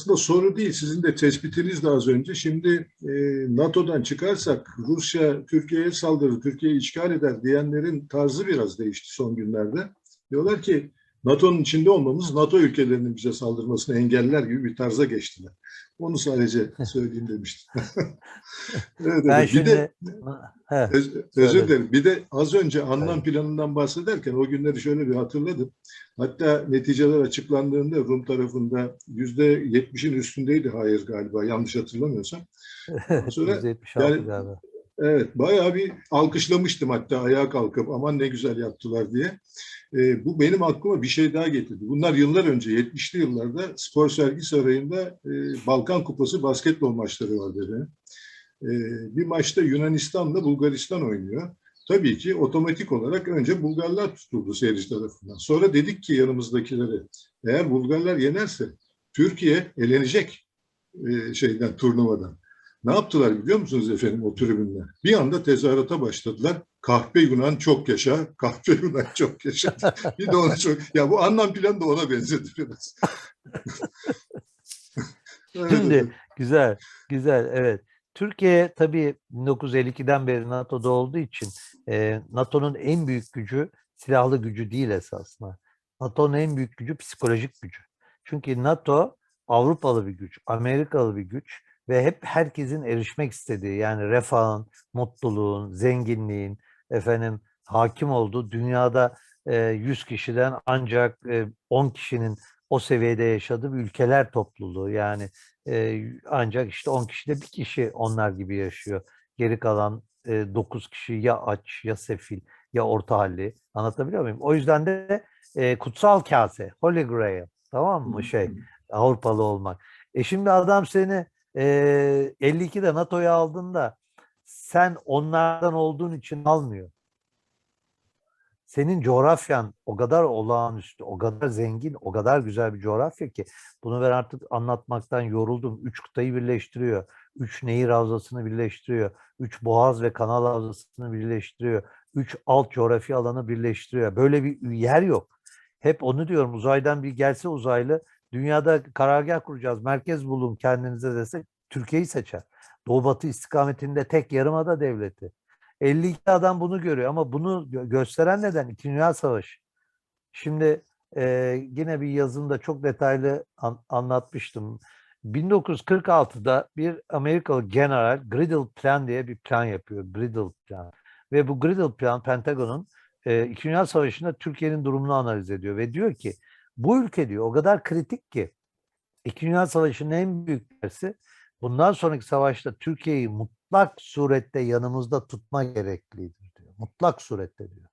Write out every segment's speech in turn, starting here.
aslında soru değil, sizin de tespitiniz de az önce. Şimdi e, NATO'dan çıkarsak Rusya Türkiye'ye saldırır, Türkiye'yi işgal eder diyenlerin tarzı biraz değişti son günlerde. Diyorlar ki NATO'nun içinde olmamız NATO ülkelerinin bize saldırmasını engeller gibi bir tarza geçtiler. Onu sadece söyleyeyim demiştim. evet, Ben evet. Bir şimdi de He, Öz- özür dilerim. Bir de az önce anlam Evet. planından bahsederken o günleri şöyle bir hatırladım. Hatta neticeler açıklandığında Rum tarafında yüzde yetmişin üstündeydi hayır galiba yanlış hatırlamıyorsam. sonra %76 yani- galiba. Evet bayağı bir alkışlamıştım hatta ayağa kalkıp aman ne güzel yaptılar diye. Ee, bu benim aklıma bir şey daha getirdi. Bunlar yıllar önce 70'li yıllarda Spor Sergi Sarayı'nda e, Balkan Kupası basketbol maçları var dedi. Ee, bir maçta Yunanistan'la Bulgaristan oynuyor. Tabii ki otomatik olarak önce Bulgarlar tutuldu seyirci tarafından. Sonra dedik ki yanımızdakilere eğer Bulgarlar yenerse Türkiye elenecek e, şeyden turnuvadan. Ne yaptılar biliyor musunuz efendim o tribünler? Bir anda tezahürata başladılar. Kahpe Yunan çok yaşa, kahpe Yunan çok yaşa. Bir de ona çok... Ya bu anlam planı da ona benzedi biraz. Şimdi güzel, güzel, evet. Türkiye tabii 1952'den beri NATO'da olduğu için e, NATO'nun en büyük gücü silahlı gücü değil esasında. NATO'nun en büyük gücü psikolojik gücü. Çünkü NATO Avrupalı bir güç, Amerikalı bir güç ve hep herkesin erişmek istediği yani refahın, mutluluğun, zenginliğin, efendim hakim olduğu dünyada e, 100 kişiden ancak e, 10 kişinin o seviyede yaşadığı bir ülkeler topluluğu. Yani e, ancak işte 10 kişide bir kişi onlar gibi yaşıyor. Geri kalan e, 9 kişi ya aç ya sefil ya orta halli. Anlatabiliyor muyum? O yüzden de e, kutsal kase, Holy Grail tamam mı şey Avrupalı olmak. E şimdi adam seni e, 52'de NATO'ya aldığında sen onlardan olduğun için almıyor. Senin coğrafyan o kadar olağanüstü, o kadar zengin, o kadar güzel bir coğrafya ki bunu ben artık anlatmaktan yoruldum. Üç kıtayı birleştiriyor. Üç nehir havzasını birleştiriyor. Üç boğaz ve kanal havzasını birleştiriyor. Üç alt coğrafi alanı birleştiriyor. Böyle bir yer yok. Hep onu diyorum uzaydan bir gelse uzaylı dünyada karargah kuracağız. Merkez bulun kendinize dese Türkiye'yi seçer. Doğu batı istikametinde tek yarımada devleti. 52 adam bunu görüyor ama bunu gö- gösteren neden? İkinci Dünya Savaşı. Şimdi e, yine bir yazımda çok detaylı an- anlatmıştım. 1946'da bir Amerikalı general Griddle Plan diye bir plan yapıyor. Griddle Plan. Ve bu Griddle Plan Pentagon'un e, İkinci Dünya Savaşı'nda Türkiye'nin durumunu analiz ediyor. Ve diyor ki bu ülke diyor o kadar kritik ki İkinci Dünya Savaşı'nın en büyük dersi bundan sonraki savaşta Türkiye'yi mutlak surette yanımızda tutma gereklidir diyor. Mutlak surette diyor.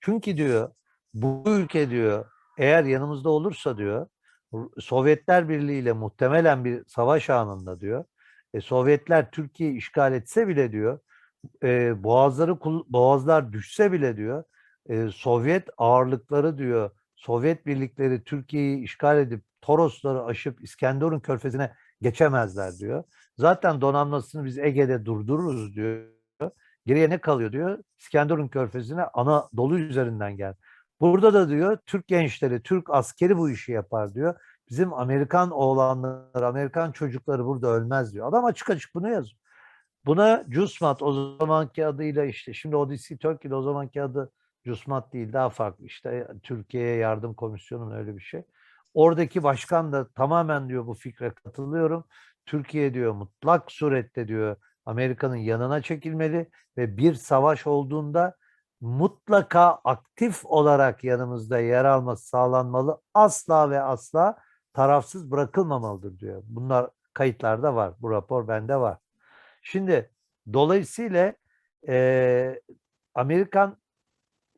Çünkü diyor bu ülke diyor eğer yanımızda olursa diyor Sovyetler Birliği ile muhtemelen bir savaş anında diyor e, Sovyetler Türkiye'yi işgal etse bile diyor e, boğazları boğazlar düşse bile diyor e, Sovyet ağırlıkları diyor Sovyet birlikleri Türkiye'yi işgal edip Torosları aşıp İskenderun körfezine geçemezler diyor. Zaten donanmasını biz Ege'de durdururuz diyor. Geriye ne kalıyor diyor? İskenderun körfezine Anadolu üzerinden gel. Burada da diyor Türk gençleri, Türk askeri bu işi yapar diyor. Bizim Amerikan oğlanları, Amerikan çocukları burada ölmez diyor. Adam açık açık bunu yazıyor. Buna CUSMAT o zamanki adıyla işte şimdi Odyssey Turkey'de o zamanki adı CUSMAT değil daha farklı işte Türkiye'ye Yardım Komisyonu'nun öyle bir şey. Oradaki başkan da tamamen diyor bu fikre katılıyorum. Türkiye diyor mutlak surette diyor Amerika'nın yanına çekilmeli ve bir savaş olduğunda mutlaka aktif olarak yanımızda yer alması sağlanmalı. Asla ve asla tarafsız bırakılmamalıdır diyor. Bunlar kayıtlarda var. Bu rapor bende var. Şimdi dolayısıyla eee, Amerikan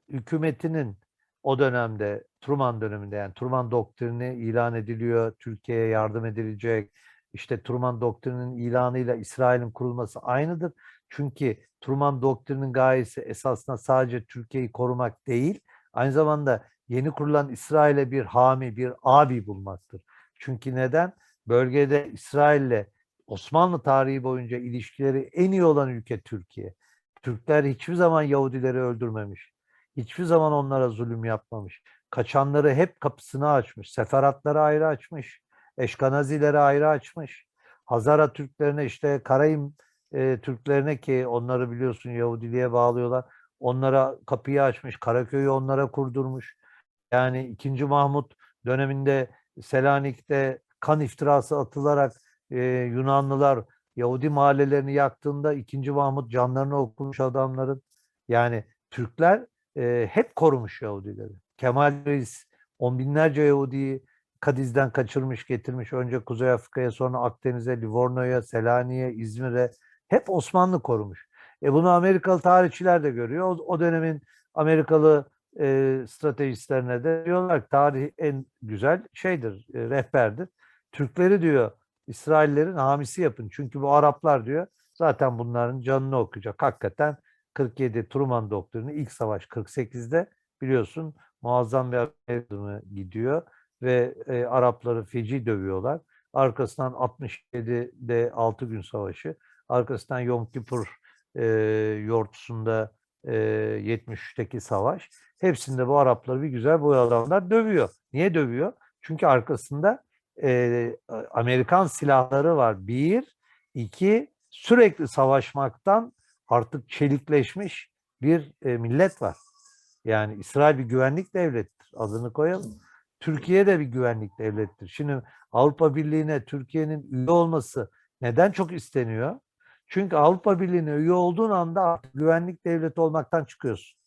hükümetinin o dönemde Truman döneminde yani Truman doktrini ilan ediliyor. Türkiye'ye yardım edilecek. İşte Truman doktrinin ilanıyla İsrail'in kurulması aynıdır. Çünkü Truman doktrinin gayesi esasında sadece Türkiye'yi korumak değil, aynı zamanda yeni kurulan İsrail'e bir hami, bir abi bulmaktır. Çünkü neden? Bölgede İsrail'le Osmanlı tarihi boyunca ilişkileri en iyi olan ülke Türkiye. Türkler hiçbir zaman Yahudileri öldürmemiş. Hiçbir zaman onlara zulüm yapmamış. Kaçanları hep kapısını açmış. Seferatları ayrı açmış. Eşkanazileri ayrı açmış. Hazara Türklerine işte Karayim e, Türklerine ki onları biliyorsun Yahudiliğe bağlıyorlar. Onlara kapıyı açmış. Karaköy'ü onlara kurdurmuş. Yani 2. Mahmut döneminde Selanik'te kan iftirası atılarak e, Yunanlılar Yahudi mahallelerini yaktığında 2. Mahmut canlarını okumuş adamların. Yani Türkler e, hep korumuş Yahudileri. Kemal Reis on binlerce Yahudi'yi Kadiz'den kaçırmış, getirmiş. Önce Kuzey Afrika'ya, sonra Akdeniz'e, Livorno'ya, Selanik'e, İzmir'e hep Osmanlı korumuş. E bunu Amerikalı tarihçiler de görüyor. O, o dönemin Amerikalı e, stratejistlerine de diyorlar ki tarih en güzel şeydir, e, rehberdir. Türkleri diyor İsraillerin hamisi yapın. Çünkü bu Araplar diyor zaten bunların canını okuyacak. Hakikaten 47 Truman doktrini ilk savaş 48'de biliyorsun muazzam bir ayrımı gidiyor ve e, Arapları feci dövüyorlar. Arkasından 67'de 6 gün savaşı, arkasından Yom Kippur e, yortusunda e, 73'teki savaş. Hepsinde bu Arapları bir güzel bu adamlar dövüyor. Niye dövüyor? Çünkü arkasında e, Amerikan silahları var. Bir, iki, sürekli savaşmaktan artık çelikleşmiş bir e, millet var. Yani İsrail bir güvenlik devlettir. Adını koyalım. Türkiye de bir güvenlik devlettir. Şimdi Avrupa Birliği'ne Türkiye'nin üye olması neden çok isteniyor? Çünkü Avrupa Birliği'ne üye olduğun anda artık güvenlik devleti olmaktan çıkıyorsun.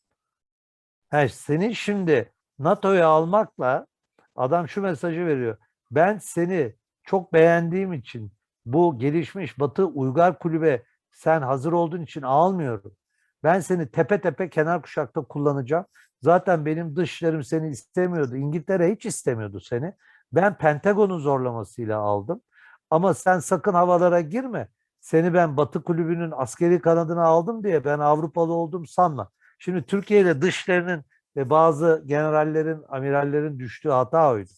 He, senin şimdi NATO'ya almakla adam şu mesajı veriyor. Ben seni çok beğendiğim için bu gelişmiş Batı Uygar Kulübe sen hazır olduğun için almıyorum. Ben seni tepe tepe kenar kuşakta kullanacağım. Zaten benim dışlarım seni istemiyordu. İngiltere hiç istemiyordu seni. Ben Pentagon'un zorlamasıyla aldım. Ama sen sakın havalara girme. Seni ben Batı Kulübü'nün askeri kanadına aldım diye ben Avrupalı oldum sanma. Şimdi Türkiye ile dışlarının ve bazı generallerin, amirallerin düştüğü hata oydu.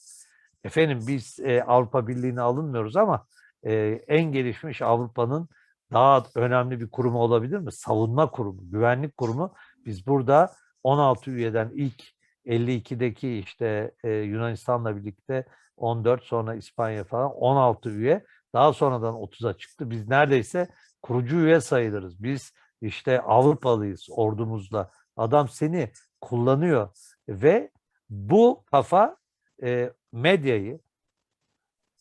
Efendim biz e, Avrupa Birliği'ne alınmıyoruz ama e, en gelişmiş Avrupa'nın daha önemli bir kurumu olabilir mi? Savunma kurumu, güvenlik kurumu. Biz burada 16 üyeden ilk 52'deki işte e, Yunanistan'la birlikte 14 sonra İspanya falan 16 üye daha sonradan 30'a çıktı. Biz neredeyse kurucu üye sayılırız. Biz işte Avrupalıyız ordumuzla. Adam seni kullanıyor ve bu kafa e, medyayı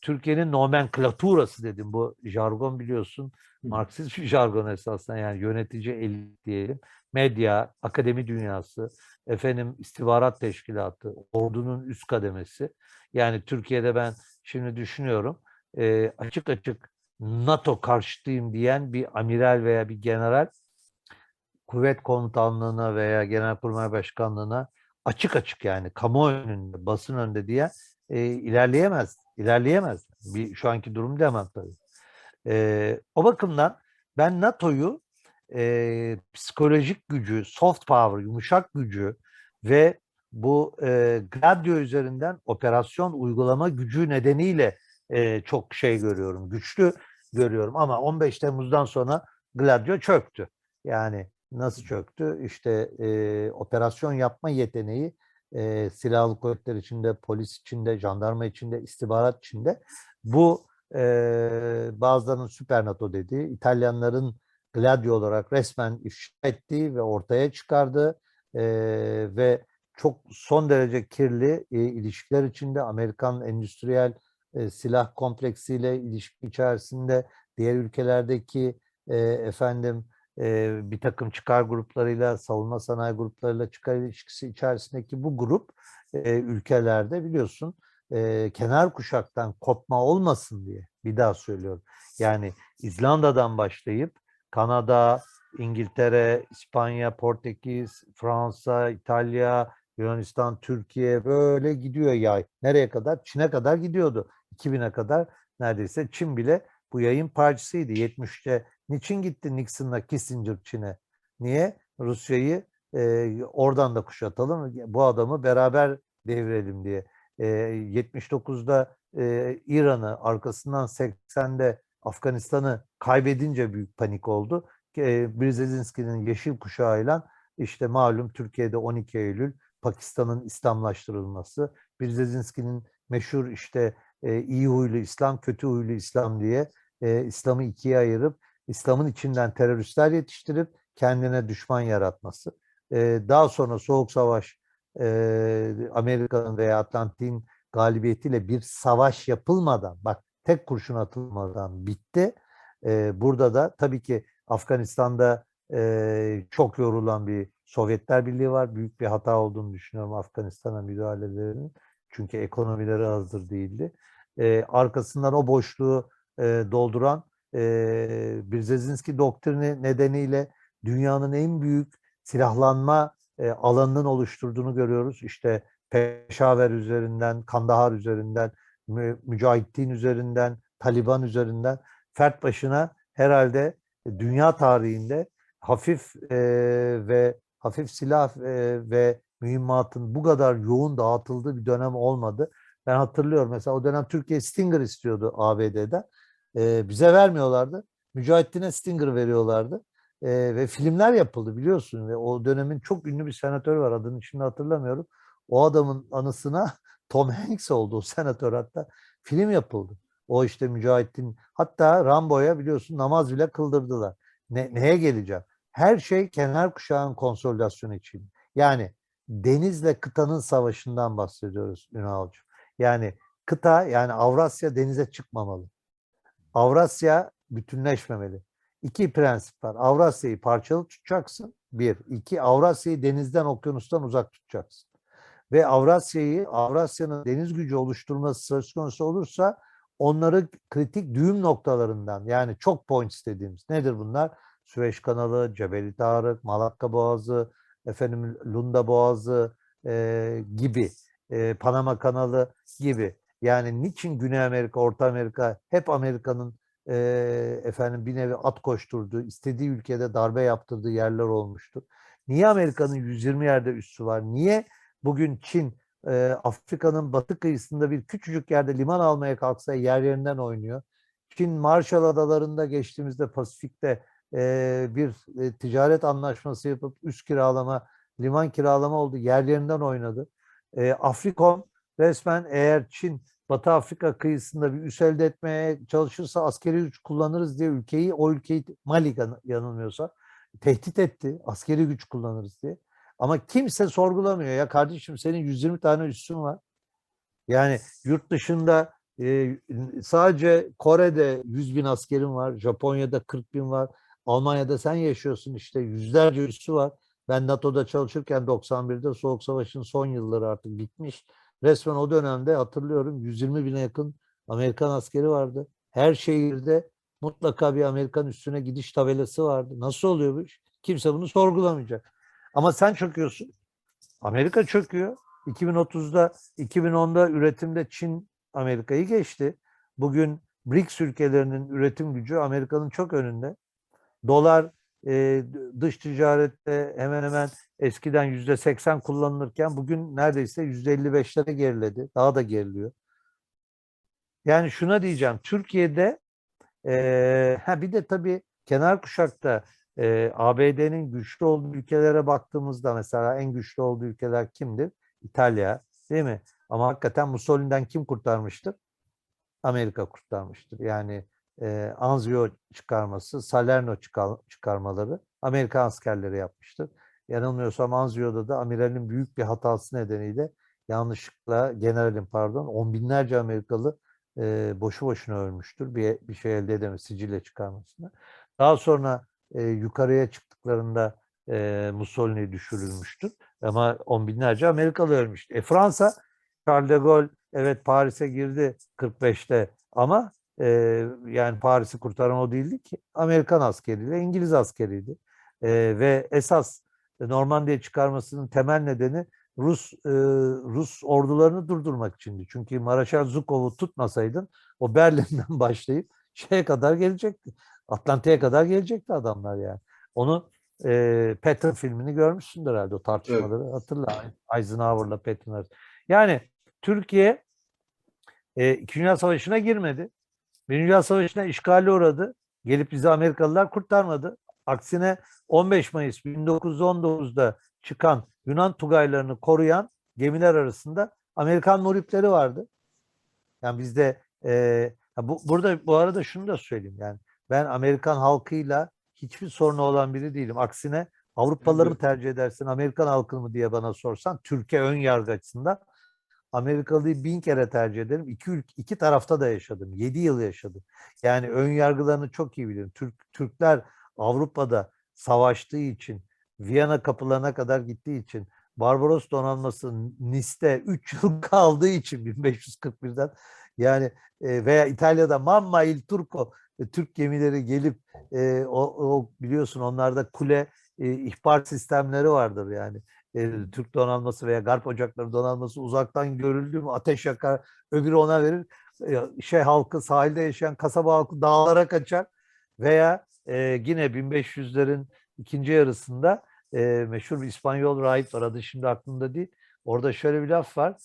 Türkiye'nin nomenklaturası dedim. Bu jargon biliyorsun. Marksist bir jargon esasında yani yönetici elit diyelim. Medya, akademi dünyası, efendim istihbarat teşkilatı, ordunun üst kademesi. Yani Türkiye'de ben şimdi düşünüyorum e, açık açık NATO karşıtıyım diyen bir amiral veya bir general kuvvet komutanlığına veya genelkurmay başkanlığına açık açık yani kamu önünde, basın önünde diye e, ilerleyemez. İlerleyemez. Bir, şu anki durum demem tabii. E, o bakımdan ben NATO'yu e, psikolojik gücü, soft power, yumuşak gücü ve bu e, Gladio üzerinden operasyon uygulama gücü nedeniyle e, çok şey görüyorum, güçlü görüyorum. Ama 15 Temmuz'dan sonra Gladio çöktü. Yani nasıl çöktü? İşte e, operasyon yapma yeteneği e, silahlı kuvvetler içinde, polis içinde, jandarma içinde, istihbarat içinde. Bu e, bazılarının süper NATO dediği, İtalyanların Gladio olarak resmen ifşa ettiği ve ortaya çıkardığı e, ve çok son derece kirli e, ilişkiler içinde Amerikan endüstriyel e, silah kompleksiyle ilişki içerisinde diğer ülkelerdeki e, efendim e, bir takım çıkar gruplarıyla, savunma sanayi gruplarıyla çıkar ilişkisi içerisindeki bu grup e, ülkelerde biliyorsun e, kenar kuşaktan kopma olmasın diye bir daha söylüyorum. Yani İzlanda'dan başlayıp Kanada, İngiltere, İspanya, Portekiz, Fransa, İtalya, Yunanistan, Türkiye böyle gidiyor yay. Nereye kadar? Çin'e kadar gidiyordu. 2000'e kadar neredeyse Çin bile bu yayın parçasıydı. 70'te niçin gitti Nixon'la Kissinger Çin'e? Niye? Rusya'yı e, oradan da kuşatalım. Bu adamı beraber devirelim diye. E, 79'da e, İran'ı arkasından 80'de Afganistan'ı kaybedince büyük panik oldu. E, Brzezinski'nin yeşil kuşağıyla işte malum Türkiye'de 12 Eylül Pakistan'ın İslamlaştırılması, Brzezinski'nin meşhur işte e, iyi huylu İslam, kötü huylu İslam diye e, İslam'ı ikiye ayırıp İslam'ın içinden teröristler yetiştirip kendine düşman yaratması. E, daha sonra Soğuk Savaş e, Amerika'nın veya Atlantik'in galibiyetiyle bir savaş yapılmadan, bak tek kurşun atılmadan bitti. E, burada da tabii ki Afganistan'da e, çok yorulan bir Sovyetler Birliği var. Büyük bir hata olduğunu düşünüyorum Afganistan'a müdahalelerinin. Çünkü ekonomileri hazır değildi. E, arkasından o boşluğu e, dolduran e, Brzezinski doktrini nedeniyle dünyanın en büyük silahlanma e, alanının oluşturduğunu görüyoruz. İşte Peşaver üzerinden, Kandahar üzerinden, Mü- Mücahittin üzerinden, Taliban üzerinden fert başına herhalde dünya tarihinde hafif e, ve hafif silah e, ve mühimmatın bu kadar yoğun dağıtıldığı bir dönem olmadı. Ben hatırlıyorum mesela o dönem Türkiye Stinger istiyordu ABD'den. E, bize vermiyorlardı. Mücahittin'e Stinger veriyorlardı. E, ve filmler yapıldı biliyorsun ve o dönemin çok ünlü bir senatörü var adını şimdi hatırlamıyorum. O adamın anısına Tom Hanks oldu o senatör hatta film yapıldı. O işte Mücahittin hatta Rambo'ya biliyorsun namaz bile kıldırdılar. Ne, neye geleceğim? Her şey kenar kuşağın konsolidasyonu için. Yani denizle kıtanın savaşından bahsediyoruz Ünal'cığım. Yani kıta yani Avrasya denize çıkmamalı. Avrasya bütünleşmemeli. İki prensip var. Avrasya'yı parçalı tutacaksın. Bir. iki Avrasya'yı denizden, okyanustan uzak tutacaksın. Ve Avrasya'yı, Avrasya'nın deniz gücü oluşturması söz konusu olursa onları kritik düğüm noktalarından yani çok points dediğimiz nedir bunlar? Süveyş kanalı, Cebeli Tarık, Malakka Boğazı, efendim Lunda Boğazı e, gibi, e, Panama kanalı gibi. Yani niçin Güney Amerika, Orta Amerika hep Amerika'nın e, efendim bir nevi at koşturduğu, istediği ülkede darbe yaptırdığı yerler olmuştur. Niye Amerika'nın 120 yerde üssü var? Niye bugün Çin e, Afrika'nın batı kıyısında bir küçücük yerde liman almaya kalksa yer yerinden oynuyor? Çin Marshall Adaları'nda geçtiğimizde Pasifik'te bir e, ticaret anlaşması yapıp üst kiralama, liman kiralama oldu. Yer yerinden oynadı. E, Afrikom resmen eğer Çin Batı Afrika kıyısında bir üs elde etmeye çalışırsa askeri güç kullanırız diye ülkeyi, o ülkeyi Mali yan- yanılmıyorsa tehdit etti. Askeri güç kullanırız diye. Ama kimse sorgulamıyor. Ya kardeşim senin 120 tane üssün var. Yani yurt dışında e, sadece Kore'de 100 bin askerin var. Japonya'da 40 bin var. Almanya'da sen yaşıyorsun işte yüzlerce üssü var. Ben NATO'da çalışırken 91'de Soğuk Savaş'ın son yılları artık bitmiş. Resmen o dönemde hatırlıyorum 120 bine yakın Amerikan askeri vardı. Her şehirde mutlaka bir Amerikan üstüne gidiş tabelası vardı. Nasıl oluyor bu iş? Kimse bunu sorgulamayacak. Ama sen çöküyorsun. Amerika çöküyor. 2030'da, 2010'da üretimde Çin Amerika'yı geçti. Bugün BRICS ülkelerinin üretim gücü Amerika'nın çok önünde. Dolar e, dış ticarette hemen hemen eskiden yüzde 80 kullanılırken bugün neredeyse yüzde 55'lere geriledi. Daha da geriliyor. Yani şuna diyeceğim. Türkiye'de e, ha bir de tabii kenar kuşakta e, ABD'nin güçlü olduğu ülkelere baktığımızda mesela en güçlü olduğu ülkeler kimdir? İtalya, değil mi? Ama hakikaten Mussolini'den kim kurtarmıştır? Amerika kurtarmıştır. Yani e, Anzio çıkarması, Salerno çıkar- çıkarmaları Amerikan askerleri yapmıştır. Yanılmıyorsam Anzio'da da amiralin büyük bir hatası nedeniyle yanlışlıkla generalin pardon on binlerce Amerikalı e, boşu boşuna ölmüştür. Bir, bir şey elde edemez Sicilya çıkarmasına. Daha sonra e, yukarıya çıktıklarında e, Mussolini düşürülmüştür. Ama on binlerce Amerikalı ölmüştü. E, Fransa, Charles de Gaulle evet Paris'e girdi 45'te ama e, yani Paris'i kurtaran o değildi ki. Amerikan askeriyle İngiliz askeriydi. E, ve esas Normandiya çıkarmasının temel nedeni Rus e, Rus ordularını durdurmak içindi. Çünkü Maraşal Zhukov'u tutmasaydın o Berlin'den başlayıp şeye kadar gelecekti. Atlantik'e kadar gelecekti adamlar yani. Onu e, Patton filmini görmüşsündür herhalde o tartışmaları. Hatırla Eisenhower'la Patton arası. Yani Türkiye e, İkinci Dünya Savaşı'na girmedi. Birinci Dünya Savaşı'na işgale uğradı. Gelip bizi Amerikalılar kurtarmadı. Aksine 15 Mayıs 1919'da çıkan Yunan tugaylarını koruyan gemiler arasında Amerikan muhripleri vardı. Yani bizde e, bu, burada bu arada şunu da söyleyeyim yani ben Amerikan halkıyla hiçbir sorunu olan biri değilim. Aksine Avrupalıları mı tercih edersin, Amerikan halkını mı diye bana sorsan Türkiye ön yargı açısından Amerikalıyı bin kere tercih ederim. İki, iki tarafta da yaşadım. Yedi yıl yaşadım. Yani ön yargılarını çok iyi bilirim. Türk, Türkler Avrupa'da savaştığı için, Viyana kapılarına kadar gittiği için, Barbaros donanması Nice'te 3 yıl kaldığı için 1541'den yani e, veya İtalya'da Mamma il Turco e, Türk gemileri gelip e, o, o biliyorsun onlarda kule e, ihbar sistemleri vardır yani. E, Türk donanması veya Garp ocakları donanması uzaktan görüldü mü ateş yakar, öbürü ona verir. E, şey halkı sahilde yaşayan kasaba halkı dağlara kaçar veya e, yine 1500'lerin ikinci yarısında e, meşhur bir İspanyol rahip var adı şimdi aklımda değil. Orada şöyle bir laf var.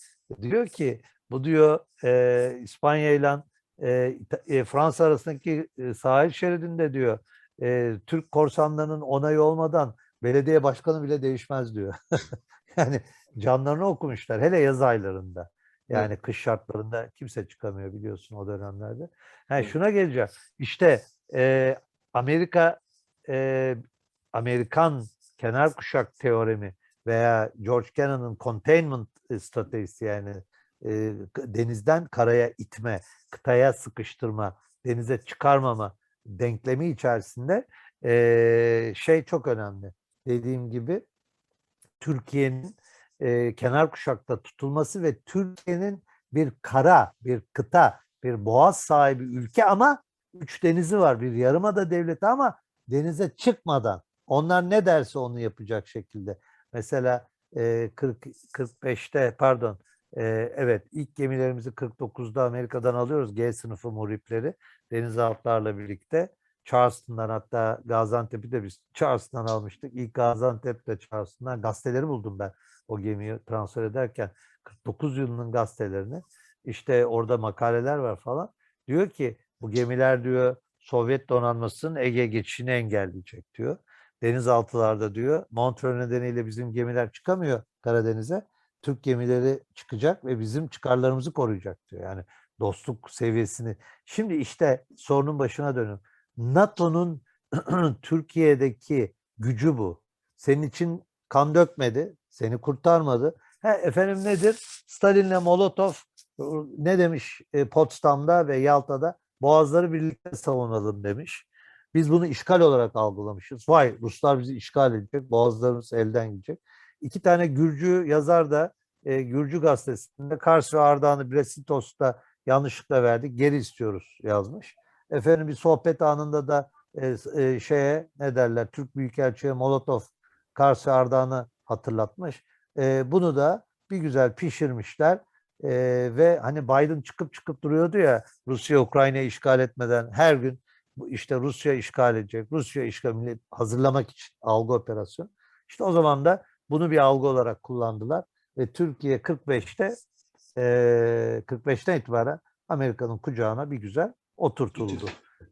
Diyor ki bu diyor e, İspanya ile e, e, Fransa arasındaki e, sahil şeridinde diyor e, Türk korsanlarının onayı olmadan belediye başkanı bile değişmez diyor. yani canlarını okumuşlar hele yaz aylarında. Yani kış şartlarında kimse çıkamıyor biliyorsun o dönemlerde. Ha, Evet. şuna geleceğim. İşte e, Amerika e, Amerikan kenar kuşak teoremi veya George Kennan'ın containment stratejisi yani e, denizden karaya itme, kıtaya sıkıştırma, denize çıkarmama denklemi içerisinde e, şey çok önemli. Dediğim gibi Türkiye'nin e, kenar kuşakta tutulması ve Türkiye'nin bir kara, bir kıta, bir boğaz sahibi ülke ama üç denizi var. Bir yarımada devleti ama denize çıkmadan onlar ne derse onu yapacak şekilde. Mesela e, 40 45'te pardon e, evet ilk gemilerimizi 49'da Amerika'dan alıyoruz G sınıfı muhripleri denizaltılarla birlikte. Charleston'dan hatta Gaziantep'i de biz Charleston'dan almıştık. İlk Gaziantep'te Charleston'dan gazeteleri buldum ben o gemiyi transfer ederken 49 yılının gazetelerini. İşte orada makaleler var falan. Diyor ki bu gemiler diyor Sovyet donanmasının Ege geçişini engelleyecek diyor. Denizaltılarda diyor Montreux nedeniyle bizim gemiler çıkamıyor Karadeniz'e. Türk gemileri çıkacak ve bizim çıkarlarımızı koruyacak diyor. Yani dostluk seviyesini. Şimdi işte sorunun başına dönün. NATO'nun Türkiye'deki gücü bu. Senin için kan dökmedi, seni kurtarmadı. Ha, efendim nedir? Stalin'le Molotov e, ne demiş e, Potsdam'da ve Yalta'da? Boğazları birlikte savunalım demiş. Biz bunu işgal olarak algılamışız. Vay Ruslar bizi işgal edecek, boğazlarımız elden gidecek. İki tane Gürcü yazar da e, Gürcü gazetesinde Kars ve Ardahan'ı Brestitos'ta yanlışlıkla verdik, geri istiyoruz yazmış. Efendim bir sohbet anında da e, e, şeye ne derler Türk Büyükelçi'ye Molotov Kars Ardahan'ı hatırlatmış. E, bunu da bir güzel pişirmişler. E, ve hani Biden çıkıp çıkıp duruyordu ya Rusya Ukrayna'yı işgal etmeden her gün işte Rusya işgal edecek, Rusya işgal hazırlamak için algı operasyonu. İşte o zaman da bunu bir algı olarak kullandılar ve Türkiye 45'te e, 45'ten itibaren Amerika'nın kucağına bir güzel oturtuldu.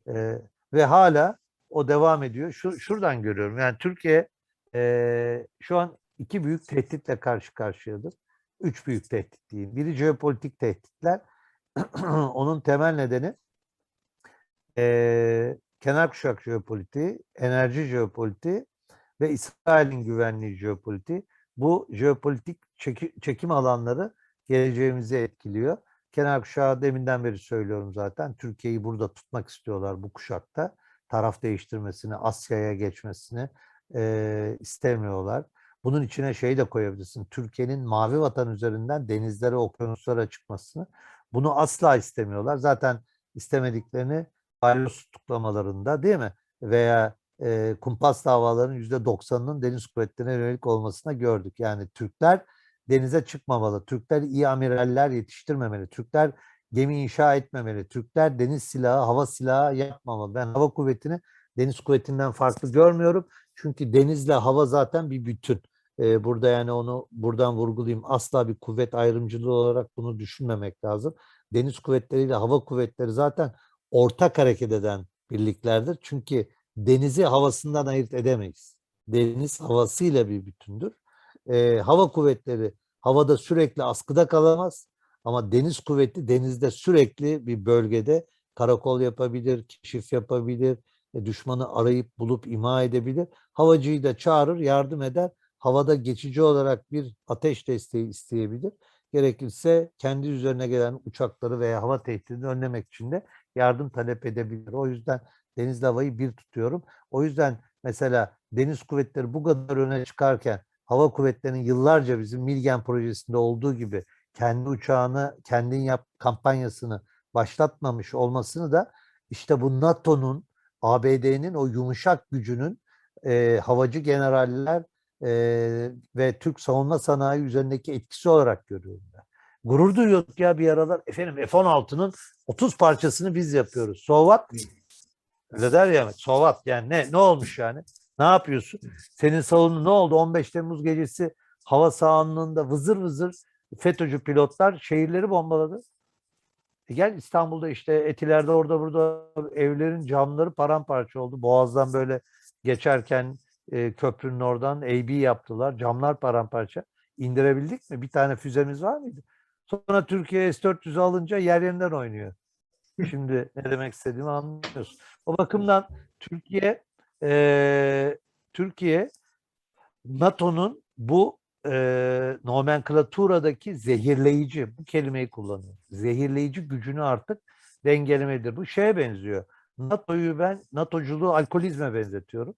E, ve hala o devam ediyor. Şu, şuradan görüyorum. Yani Türkiye e, şu an iki büyük tehditle karşı karşıyadır. Üç büyük tehdit diyeyim. Biri jeopolitik tehditler. Onun temel nedeni e, kenar kuşak jeopolitiği, enerji jeopolitiği ve İsrail'in güvenliği jeopolitiği. Bu jeopolitik çeki- çekim alanları geleceğimizi etkiliyor. Kenar kuşağı deminden beri söylüyorum zaten. Türkiye'yi burada tutmak istiyorlar bu kuşakta. Taraf değiştirmesini, Asya'ya geçmesini e, istemiyorlar. Bunun içine şey de koyabilirsin. Türkiye'nin mavi vatan üzerinden denizlere, okyanuslara çıkmasını. Bunu asla istemiyorlar. Zaten istemediklerini balyoz tutuklamalarında değil mi? Veya e, kumpas davalarının yüzde doksanının deniz kuvvetlerine yönelik olmasına gördük. Yani Türkler denize çıkmamalı. Türkler iyi amiraller yetiştirmemeli. Türkler gemi inşa etmemeli. Türkler deniz silahı, hava silahı yapmamalı. Ben hava kuvvetini deniz kuvvetinden farklı görmüyorum. Çünkü denizle hava zaten bir bütün. Ee, burada yani onu buradan vurgulayayım. Asla bir kuvvet ayrımcılığı olarak bunu düşünmemek lazım. Deniz kuvvetleriyle hava kuvvetleri zaten ortak hareket eden birliklerdir. Çünkü denizi havasından ayırt edemeyiz. Deniz havasıyla bir bütündür. Ee, hava kuvvetleri havada sürekli askıda kalamaz. Ama deniz kuvveti denizde sürekli bir bölgede karakol yapabilir, keşif yapabilir, e, düşmanı arayıp bulup imha edebilir. Havacıyı da çağırır, yardım eder. Havada geçici olarak bir ateş desteği isteyebilir. Gerekirse kendi üzerine gelen uçakları veya hava tehdidini önlemek için de yardım talep edebilir. O yüzden denizle havayı bir tutuyorum. O yüzden mesela deniz kuvvetleri bu kadar öne çıkarken hava kuvvetlerinin yıllarca bizim Milgen projesinde olduğu gibi kendi uçağını kendin yap kampanyasını başlatmamış olmasını da işte bu NATO'nun ABD'nin o yumuşak gücünün e, havacı generaller e, ve Türk savunma sanayi üzerindeki etkisi olarak görüyorum ben. Gurur duyuyorduk ya bir aralar. Efendim F-16'nın 30 parçasını biz yapıyoruz. So what? Öyle der ya. So what? Yani ne, ne olmuş yani? Ne yapıyorsun? Senin salonun ne oldu? 15 Temmuz gecesi hava sahanlığında vızır vızır FETÖ'cü pilotlar şehirleri bombaladı. E gel İstanbul'da işte Etiler'de orada burada evlerin camları paramparça oldu. Boğaz'dan böyle geçerken e, köprünün oradan AB yaptılar. Camlar paramparça. İndirebildik mi? Bir tane füzemiz var mıydı? Sonra Türkiye S-400'ü alınca yer yerinden oynuyor. Şimdi ne demek istediğimi anlıyorsun. O bakımdan Türkiye e, Türkiye NATO'nun bu e, nomenklaturadaki zehirleyici bu kelimeyi kullanıyor. Zehirleyici gücünü artık dengelemelidir. Bu şeye benziyor. NATO'yu ben NATO'culuğu alkolizme benzetiyorum.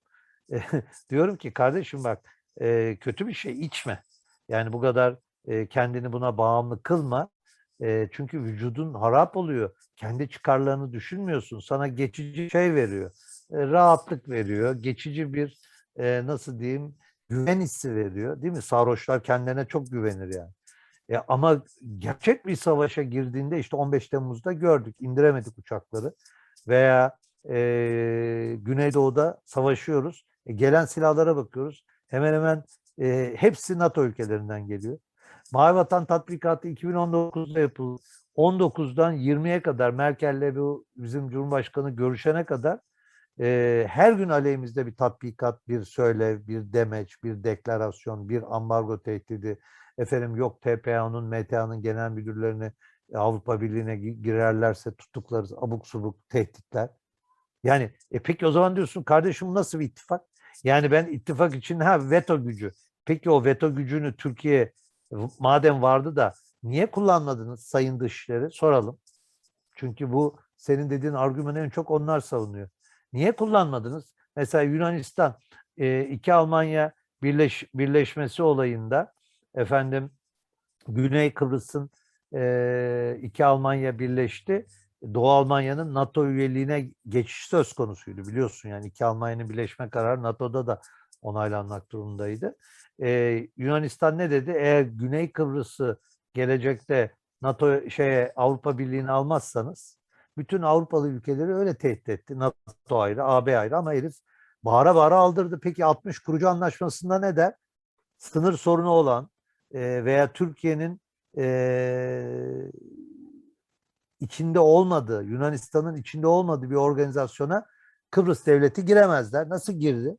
E, diyorum ki kardeşim bak e, kötü bir şey içme. Yani bu kadar e, kendini buna bağımlı kılma. E, çünkü vücudun harap oluyor. Kendi çıkarlarını düşünmüyorsun. Sana geçici şey veriyor. E, rahatlık veriyor. Geçici bir e, nasıl diyeyim güven hissi veriyor. Değil mi? Sarhoşlar kendilerine çok güvenir yani. E, ama gerçek bir savaşa girdiğinde işte 15 Temmuz'da gördük. indiremedik uçakları. Veya e, Güneydoğu'da savaşıyoruz. E, gelen silahlara bakıyoruz. Hemen hemen e, hepsi NATO ülkelerinden geliyor. Mavi Vatan tatbikatı 2019'da yapıldı. 19'dan 20'ye kadar Merkel'le bu bizim Cumhurbaşkanı görüşene kadar e, her gün aleyhimizde bir tatbikat, bir söylev, bir demeç, bir deklarasyon, bir ambargo tehdidi, efendim yok TPA'nın, MTA'nın genel müdürlerini Avrupa Birliği'ne gi- girerlerse tutuklarız, abuk subuk tehditler. Yani e peki o zaman diyorsun kardeşim nasıl bir ittifak? Yani ben ittifak için ha veto gücü. Peki o veto gücünü Türkiye madem vardı da niye kullanmadınız sayın dışişleri? Soralım. Çünkü bu senin dediğin argümanı en çok onlar savunuyor. Niye kullanmadınız? Mesela Yunanistan iki Almanya birleş, birleşmesi olayında efendim Güney Kıbrıs'ın iki Almanya birleşti. Doğu Almanya'nın NATO üyeliğine geçiş söz konusuydu biliyorsun yani iki Almanya'nın birleşme kararı NATO'da da onaylanmak durumundaydı. E, Yunanistan ne dedi? Eğer Güney Kıbrıs'ı gelecekte NATO şeye Avrupa Birliği'ne almazsanız bütün Avrupalı ülkeleri öyle tehdit etti. NATO ayrı, AB ayrı ama herif bağıra bağıra aldırdı. Peki 60 kurucu anlaşmasında ne der? Sınır sorunu olan e, veya Türkiye'nin e, içinde olmadığı, Yunanistan'ın içinde olmadığı bir organizasyona Kıbrıs devleti giremezler. Nasıl girdi?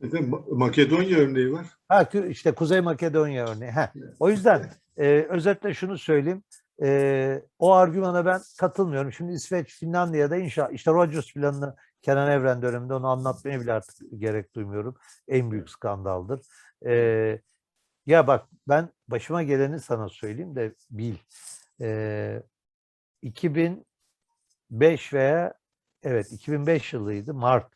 Efendim, Makedonya örneği var. Ha işte Kuzey Makedonya örneği. Ha. O yüzden e, özetle şunu söyleyeyim. E, o argümana ben katılmıyorum. Şimdi İsveç, Finlandiya'da inşa işte Rogers planını Kenan Evren döneminde onu anlatmaya bile artık gerek duymuyorum. En büyük skandaldır. E, ya bak ben başıma geleni sana söyleyeyim de bil. E, 2005 veya evet 2005 yılıydı Mart.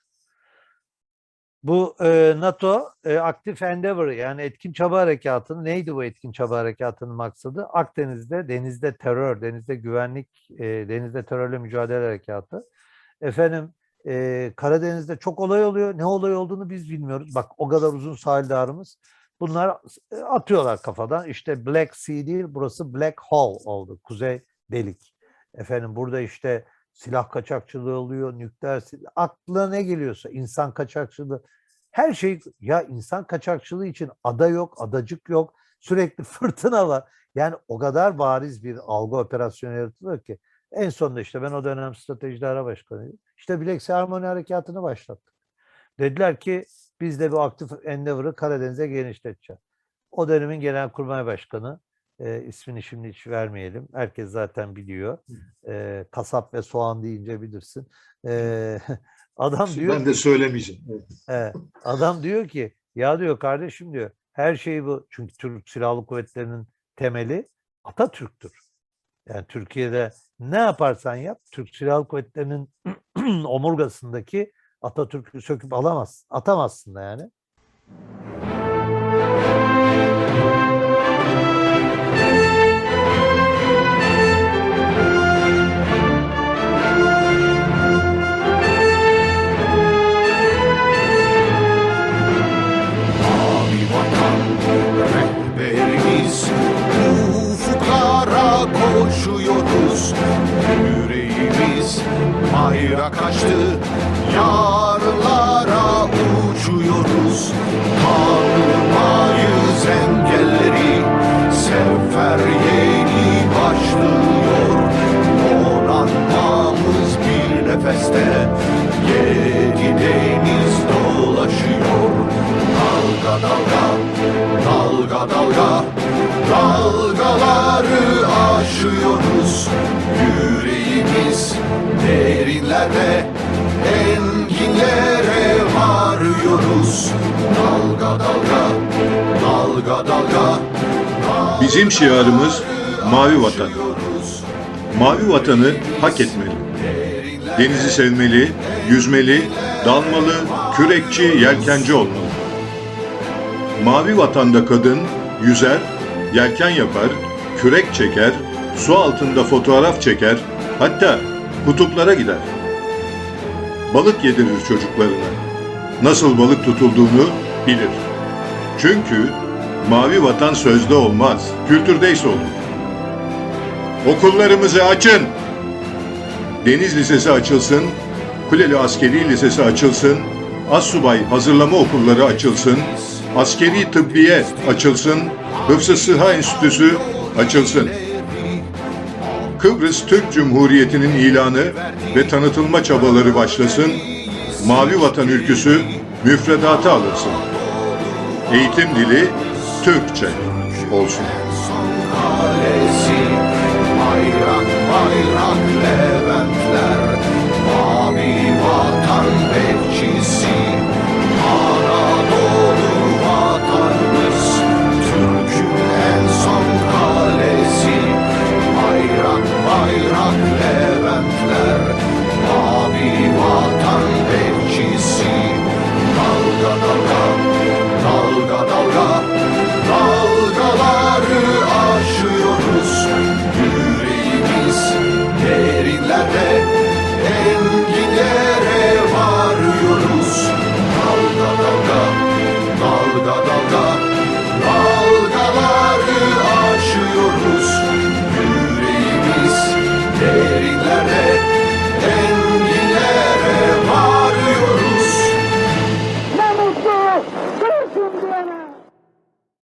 Bu e, NATO e, aktif endeavor yani etkin çaba harekatını neydi bu etkin çaba harekatının maksadı? Akdeniz'de denizde terör, denizde güvenlik, e, denizde terörle mücadele harekatı. Efendim e, Karadeniz'de çok olay oluyor. Ne olay olduğunu biz bilmiyoruz. Bak o kadar uzun sahilde aramız. Bunlar e, atıyorlar kafadan. İşte Black Sea değil burası Black Hole oldu. Kuzey delik. Efendim burada işte silah kaçakçılığı oluyor, nükleer silah. Aklına ne geliyorsa insan kaçakçılığı her şey ya insan kaçakçılığı için ada yok, adacık yok. Sürekli fırtına var. Yani o kadar bariz bir algı operasyonu yaratılıyor ki. En sonunda işte ben o dönem stratejiler başkanıydım. İşte Black Sea Harmony Harekatı'nı başlattık. Dediler ki biz de bu aktif endeavor'ı Karadeniz'e genişleteceğiz. O dönemin genelkurmay başkanı e, ismini şimdi hiç vermeyelim. Herkes zaten biliyor. E, kasap ve soğan deyince bilirsin. E, adam diyor Ben de söylemeyeceğim. Evet. Evet. Adam diyor ki ya diyor kardeşim diyor her şey bu. Çünkü Türk Silahlı Kuvvetleri'nin temeli Atatürk'tür. Yani Türkiye'de ne yaparsan yap Türk Silahlı Kuvvetleri'nin omurgasındaki Atatürk'ü söküp alamaz, atamazsın da yani. Bayrak açtı Yarlara uçuyoruz. Tanımayız engelleri. Sefer yeni başlıyor. Donanmamız bir nefeste. Yedi deniz dolaşıyor. Dalga dalga, dalga dalga. Dalgaları aşıyoruz Yüreğimiz derinlerde Enginlere varıyoruz Dalga dalga, dalga dalga Bizim şiarımız Mavi Vatan. Mavi vatanı hak etmeli. Denizi sevmeli, yüzmeli, dalmalı, kürekçi, yelkenci olmalı. Mavi vatanda kadın yüzer, yelken yapar, kürek çeker, su altında fotoğraf çeker, hatta kutuplara gider. Balık yedirir çocuklarına. Nasıl balık tutulduğunu bilir. Çünkü mavi vatan sözde olmaz, kültürdeyse olur. Okullarımızı açın. Deniz Lisesi açılsın, Kuleli Askeri Lisesi açılsın, Assubay Hazırlama Okulları açılsın, Askeri Tıbbiye açılsın, Hıfzı Sıha Enstitüsü açılsın. Kıbrıs Türk Cumhuriyeti'nin ilanı ve tanıtılma çabaları başlasın, Mavi Vatan ülküsü müfredata alınsın. Eğitim dili Türkçe olsun.